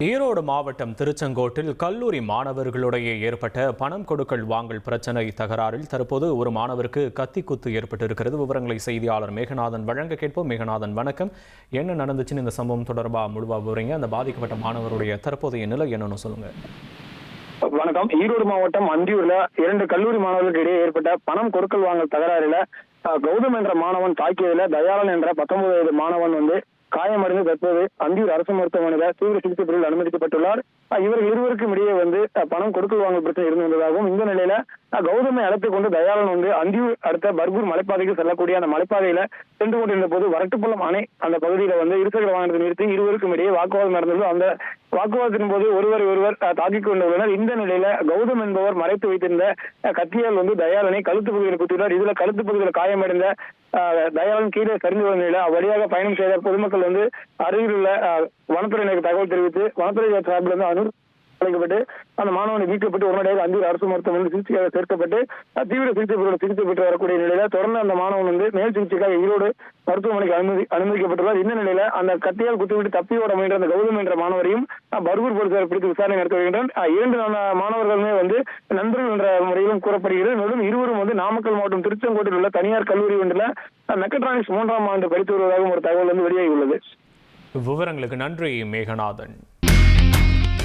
ஈரோடு மாவட்டம் திருச்செங்கோட்டில் கல்லூரி மாணவர்களுடைய ஏற்பட்ட பணம் கொடுக்கல் வாங்கல் பிரச்சனை தகராறில் தற்போது ஒரு மாணவருக்கு கத்தி குத்து ஏற்பட்டிருக்கிறது. விவரங்களை செய்தியாளர் மேகநாதன் வழங்க கேட்போம். மேகநாதன் வணக்கம். என்ன நடந்துச்சுன்னு இந்த சம்பவம் தொடர்பாக முழுவா விவரிங்க. அந்த பாதிக்கப்பட்ட மாணவருடைய தற்போதைய நிலை என்னன்னு சொல்லுங்க. வணக்கம். ஈரோடு மாவட்டம் அந்தியூர்ல இரண்டு கல்லூரி மாணவர்களுக்கு இடையே ஏற்பட்ட பணம் கொடுக்கல் வாங்கல் தகராறுல அஹ், கௌதம் என்ற மாணவன் தாக்கியதுல தயாளன் என்ற பத்தொன்பது வயது மாணவன் வந்து காயமடைந்து தற்போது அந்தியூர் அரசு மருத்துவமனையில் தீவிர சிகிச்சை பிரிவில் அனுமதிக்கப்பட்டுள்ளார். இவர்கள் இருவருக்கும் இடையே வந்து பணம் கொடுக்கல் வாங்கல் பிரச்சனை இருந்து வந்ததாகவும் இந்த நிலையில கௌதமை அழைத்துக் கொண்டு தயாளன் வந்து அந்தியூர் அடுத்த பர்கூர் மலைப்பாதைக்கு செல்லக்கூடிய அந்த மலைப்பாதையில சென்று கொண்டிருந்த போது வரட்டுப்பள்ளம் அணை அந்த பகுதியில வந்து இருசக்கர வாகனத்தை நிறுத்தி இருவருக்கும் இடையே வாக்குவாதம் நடந்தது. அந்த வாக்குவாதத்தின் போது ஒருவரை ஒருவர் தாக்கிக் கொண்டுள்ளனர் இந்த நிலையில கௌதம் என்பவர் மறைத்து வைத்திருந்த கத்தியால் வந்து தயாளனை கழுத்து பகுதியில் குத்தினார் இதுல கழுத்து பகுதியில் காயமடைந்த தயாளன் கீழே சரிந்து வந்த நிலையில வழியாக பயணம் செய்த பொதுமக்கள் வந்து அருகில் உள்ள வனத்துறையினருக்கு தகவல் தெரிவித்து வனத்துறை சார்பில் வந்து அனு அழைக்கப்பட்டு அந்த மாணவனை மீட்கப்பட்டு உடனடியாக அஞ்சூர் அரசு மருத்துவமனையில் சிகிச்சைக்காக சேர்க்கப்பட்டு தீவிர சிகிச்சை பெற்று சிகிச்சை பெற்று வரக்கூடிய நிலையில தொடர்ந்து அந்த மாணவன் வந்து மேல் சிகிச்சைக்காக ஈரோடு மருத்துவமனைக்கு அனுமதி அனுமதிக்கப்பட்டுள்ளார். இந்த நிலையில? அந்த கத்தியால் குத்திவிட்டு தப்பி ஓட முயன்ற அந்த கௌதம் என்ற மாணவரையும் பர்கூர் போலீசார் பிடித்து விசாரணை நடத்த வருகின்றனர். இரண்டு மாணவர்களுமே வந்து நண்பர்கள் என்ற முறையிலும் கூறப்படுகிறது. மேலும் இருவரும் வந்து நாமக்கல் மாவட்டம் திருச்செங்கோட்டில் உள்ள தனியார் கல்லூரி ஒன்றில் மெக்கட்ரானிக்ஸ் மூன்றாம் ஆண்டு படித்து வருவதாகவும் ஒரு தகவல் வந்து வெளியாகியுள்ளது விவரங்களுக்கு நன்றி மேகநாதன்.